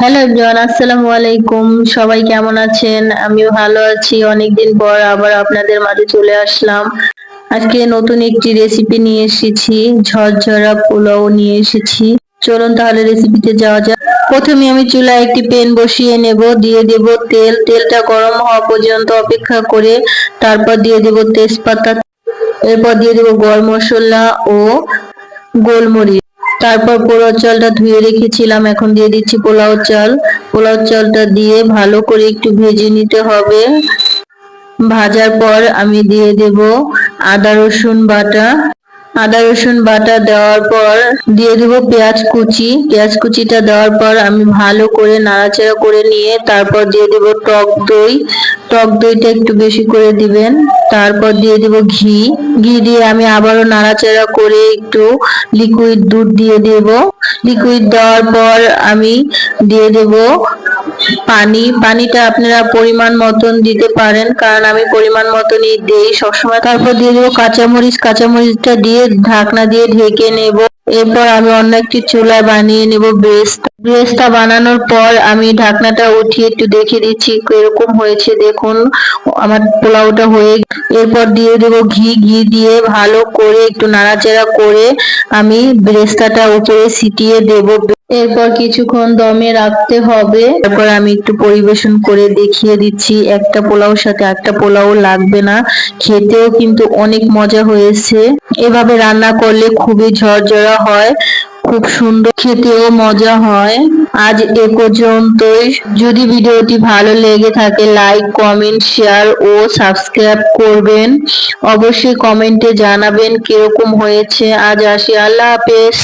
Hello everyone, আসসালামু আলাইকুম। সবাই কেমন আছেন? আমিও ভালো আছি। অনেকদিন পর আবার আপনাদের মাঝে চলে আসলাম। আজকে নতুন একটি রেসিপি নিয়ে এসেছি। ঝরঝরা পোলাও নিয়ে এসেছি। চলুন তাহলে রেসিপিতে যাওয়া যাক। প্রথমে আমি চুলায় একটি প্যান বসিয়ে নেব। দিয়ে দেব তেল। তেলটা গরম হওয়া পর্যন্ত অপেক্ষা করে তারপর দিয়ে দেব তেজপাতা। এরপর দিয়ে দেব গরম মশলা ও গোলমরিচ। তারপর পোলাও চালটা ধুয়ে রেখেছিলাম, এখন দিয়ে দিচ্ছি পোলাও চাল। পোলাও চালটা দিয়ে ভালো করে একটু ভেজে নিতে হবে। ভাজার পর আমি দিয়ে দেব আদা, রসুন বাটা। আদা, রসুন বাটা দেওয়ার পর দিয়ে দেব পেঁয়াজ কুচি। পেঁয়াজ কুচিটা দেওয়ার পর আমি ভালো করে নাড়াচাড়া করে নিয়ে তারপর দিয়ে দেব টক দই। টক দইটা একটু বেশি করে দিবেন। তারপর দিয়ে দেব ঘি। ঘি দিয়ে আমি আবারও নাড়াচাড়া করে একটু লিকুইড দুধ দিয়ে দেব। লিকুইড দেওয়ার পর আমি দিয়ে দেব পানি। পানিটা আপনারা পরিমাণ মতন দিতে পারেন, কারণ আমি পরিমাণ মতনই দিই সবসময়। তারপর দিয়ে দেবো কাঁচামরিচ। কাঁচামরিচটা দিয়ে ঢাকনা দিয়ে ঢেকে নেব। এরপর আমি অন্য একটি চুলায় বানিয়ে নেব ব্রেস্ট ব্রেস্টটা বানানোর পর আমি ঢাকনাটা উঠিয়ে একটু দেখে দিচ্ছি এরকম হয়েছে। দেখুন, আমার পোলাওটা হয়ে এরপর দিয়ে দেব ঘি। ঘি দিয়ে ভালো করে একটু নাড়াচাড়া করে আমি ব্রেস্তাটা উপরে ছিটিয়ে দেব। এরপর কিছুক্ষণ দমে রাখতে হবে। তারপর আমি একটু পরিবেশন করে দেখিয়ে দিচ্ছি, একটা পোলাওর সাথে একটা পোলাও লাগবে না। খেতেও কিন্তু অনেক মজা হয়েছে। এভাবে রান্না করলে খুবই ঝরঝরা হয়, খুব সুন্দর খেতেও মজা হয়। আজ এ পর্যন্তই। যদি ভিডিওটি ভালো লেগে থাকে লাইক কমেন্ট শেয়ার ও সাবস্ক্রাইব করবেন। অবশ্যই কমেন্টে জানাবেন কীরকম হয়েছে। আজ আসি। আল্লাহ হাফেজ।